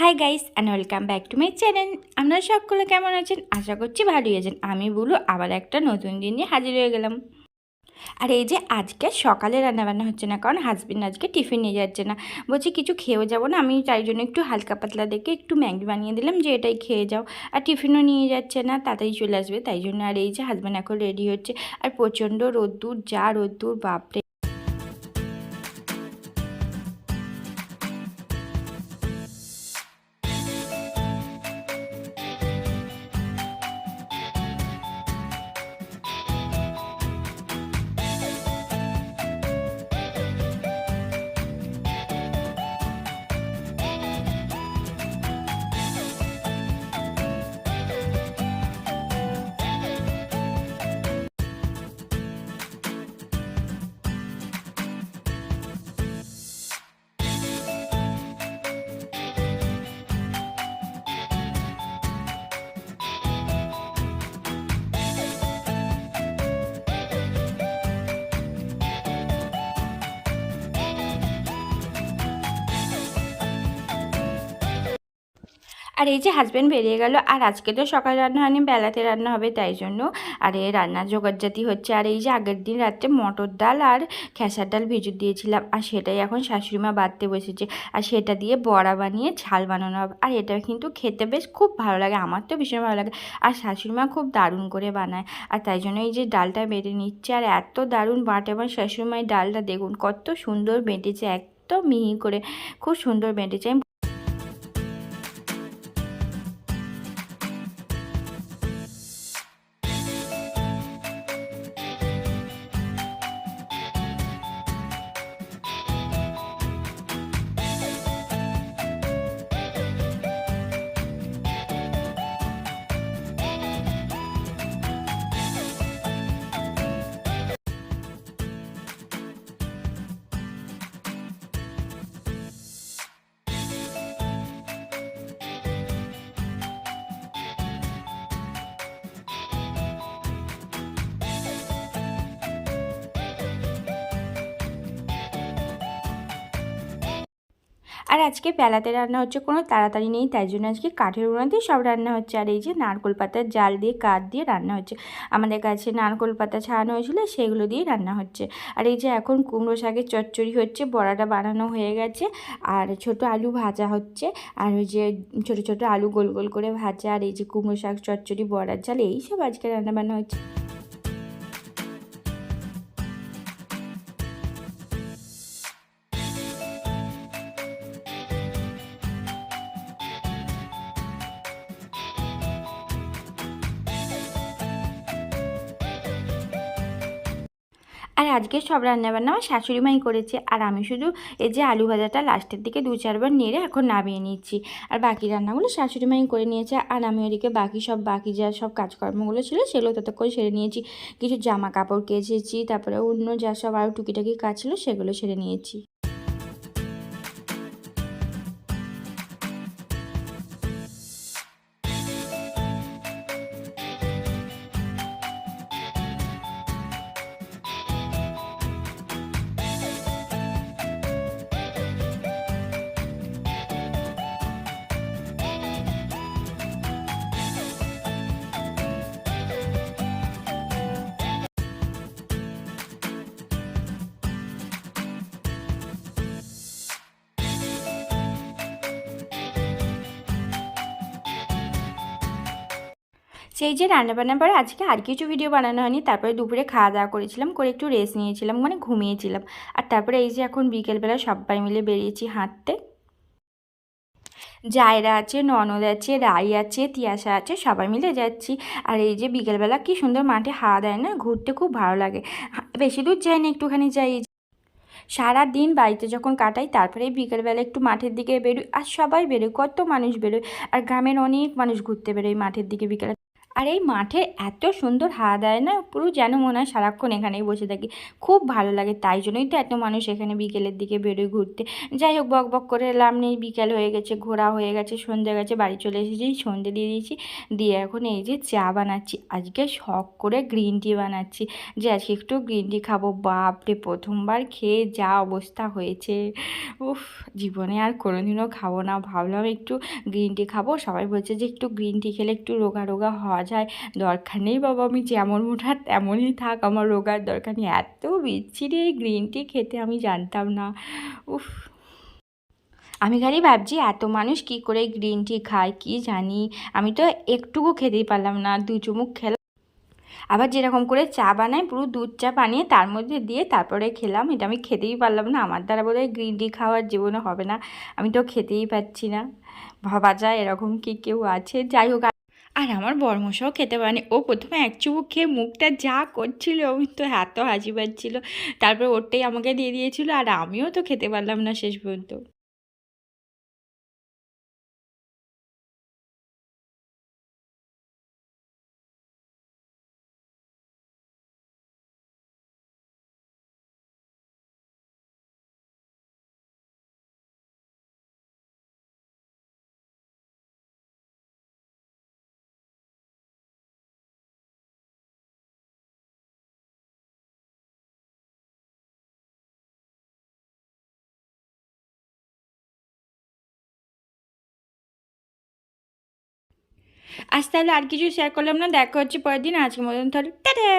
Hi guys and welcome back to my channel আপনারা সকলে কেমন আছেন? আশা করছি ভালোই আছেন। আমি বলু, আবার একটা নতুন দিন নিয়ে হাজির হয়ে গেলাম। আর এই যে আজকে সকালে রান্নাবান্না হচ্ছে না, কারণ হাজবেন্ড আজকে টিফিন নিয়ে যাচ্ছে না। বলছি কিছু খেয়েও যাব না, আমি তাই জন্য একটু হালকা পাতলা দেখে একটু ম্যাগি বানিয়ে দিলাম যে এটাই খেয়ে যাও। আর টিফিনও নিয়ে যাচ্ছে না, তাড়াতাড়ি চলে আসবে, তাই জন্য আর এই যে হাজব্যান্ড এখন রেডি হচ্ছে। আর প্রচণ্ড রোদ্দুর, যা রোদ্দুর, বাপরে। আর এই যে হাজব্যান্ড বেরিয়ে গেল, আর আজকে তো সকাল রান্না হয়নি, বেলাতে রান্না হবে তাই জন্য। আর এই রান্নার জোগাড়জাতি হচ্ছে, আর এই যে আগের দিন রাত্রে মটর ডাল আর খেসার ডাল ভিজু দিয়েছিলাম, আর সেটাই এখন শাশুড়িমা বাড়তে বসেছে, আর সেটা দিয়ে বড়া বানিয়ে ঝাল বানানো হবে, আর এটা কিন্তু খেতে বেশ খুব ভালো লাগে, আমার তো ভীষণ ভালো লাগে, আর শাশুড়িমা খুব দারুণ করে বানায়, আর তাই জন্য এই যে ডালটা বেটে নিচ্ছে, আর এত দারুণ বাটে আমার শাশুড়িমাই ডালটা দেখুন কত সুন্দর বেটেছে, একদম মিহি করে, খুব সুন্দর বেটেছে আর আজকে বেলাতে রান্না হচ্ছে কোনো তাড়াতাড়ি নেই, তাই জন্য আজকে কাঠের উনাতেই সব রান্না হচ্ছে। আর এই যে নারকোল পাতার জাল দিয়ে, কাঠ দিয়ে রান্না হচ্ছে। আমাদের কাছে নারকোল পাতা ছাড়ানো হয়েছিল, সেগুলো দিয়ে রান্না হচ্ছে। আর এই যে এখন কুমড়ো শাকের চচ্চড়ি হচ্ছে, বড়াটা বানানো হয়ে গেছে। আর ছোট আলু ভাজা হচ্ছে। আর ওই যে ছোট ছোট আলু গোল গোল করে ভাজা, আর এই যে কুমড়ো শাক, চচ্চড়ি, বড়ার জাল এই সব আজকে রান্না বান্না হচ্ছে। আর আজকে সব রান্নাবান্না আমার শাশুড়ি মাই করেছে। আর আমি শুধু এই যে আলু ভাজাটা লাস্টের দিকে দু চারবার নেড়ে এখন নামিয়ে নিচ্ছি। আর বাকি রান্নাগুলো শাশুড়ি মাই করে নিয়েছে। আর আমি ওদিকে বাকি সব, বাকি যা সব কাজকর্মগুলো ছিল সেগুলো ততক্ষণ সেরে নিয়েছি। কিছু জামা কাপড় কেচেছি, তারপরে অন্য যা সব আরও টুকিটাকি কাজ ছিল সেগুলো সেরে নিয়েছি। সেই যে রান্নাবান্নার পরে আজকে আর কিছু ভিডিও বানানো হয়নি, তারপরে দুপুরে খাওয়া দাওয়া করেছিলাম, করে একটু রেস্ট নিয়েছিলাম মানে ঘুমিয়েছিলাম। আর তারপরে এই যে এখন বিকেলবেলা সবাই মিলে বেরিয়েছি হাঁটতে। জায়রা আছে, ননদ আছে, রাই আছে, তিয়াশা আছে, সবাই মিলে যাচ্ছি। আর এই যে বিকেলবেলা কি সুন্দর মাঠে হাওয়া দেয় না, ঘুরতে খুব ভালো লাগে। বেশি দূর যাই না একটুখানি যাই। সারা দিন বাড়িতে যখন কাটাই, তারপরে বিকেলবেলা একটু মাঠের দিকে বেরোই। আর সবাই বেরোয়, কত মানুষ বেরোয়। আর গ্রামের অনেক মানুষ ঘুরতে বেরোয় মাঠের দিকে বিকেলে। আর এই মাঠে এত সুন্দর হাওয়া দেয় না, পুরো যেন মনে হয় সারাক্ষণ এখানেই বসে থাকি। খুব ভালো লাগে, তাই জন্যই তো এত মানুষ এখানে বিকেলের দিকে বেরোয় ঘুরতে। যাই হোক, বক বক করে এলাম নেই, বিকেল হয়ে গেছে, ঘোরা হয়ে গেছে, সন্ধ্যে গেছে, বাড়ি চলে এসেছি সন্ধ্যে দিয়ে দিয়েছি, দিয়ে এখন এই যে চা বানাচ্ছি। আজকে শখ করে গ্রিন টি বানাচ্ছি, যে আজকে একটু গ্রিন টি খাব, বাপরে, প্রথমবার খেয়ে যা অবস্থা হয়েছে। উফ, জীবনে আর কোনোদিনও খাব না, ভাবলাম একটু গ্রিন টি খাব, সবাই বলছে যে একটু গ্রিন টি খেলে একটু রোগা রোগা হওয়া যায়। দরকার নেই বাবা, আমি যেমন মোটা তেমনই থাক, আমার রোগার দরকার নেই। এত বিচ্ছিরি এই গ্রিন টি খেতে আমি জানতাম না। উফ। আমি খালি ভাবছি, এত মানুষ কি করে গ্রিন টি খায়, কি জানি? আমি তো একটুকু খেতেই পারলাম না, দু চুমুক খেলাম। আবার যেরকম করে চা বানাই, পুরো দুধ চা বানিয়ে তার মধ্যে দিয়ে তারপরে খেলাম, এটা আমি খেতেই পারলাম না। আমার দ্বারা বোধহয় গ্রিন টি খাওয়ার জীবনে হবে না। আমি তো খেতেই পাচ্ছি না। ভাবা যায় এরকম কি কেউ আছে? যাই হোক আর আমার বর্মশাও খেতে পারেনি। ও প্রথমে এক চুমুক খেয়ে মুখটা যা করছিল আমি তো এত হাসি পাচ্ছিল। তারপর ওরটাই আমাকে দিয়ে দিয়েছিল আর আমিও তো খেতে পারলাম না শেষ পর্যন্ত। আজ তাহলে আর কিছু শেয়ার করলাম না, দেখা হচ্ছে পরের দিন, আজকের মতন তাহলে, টাটা!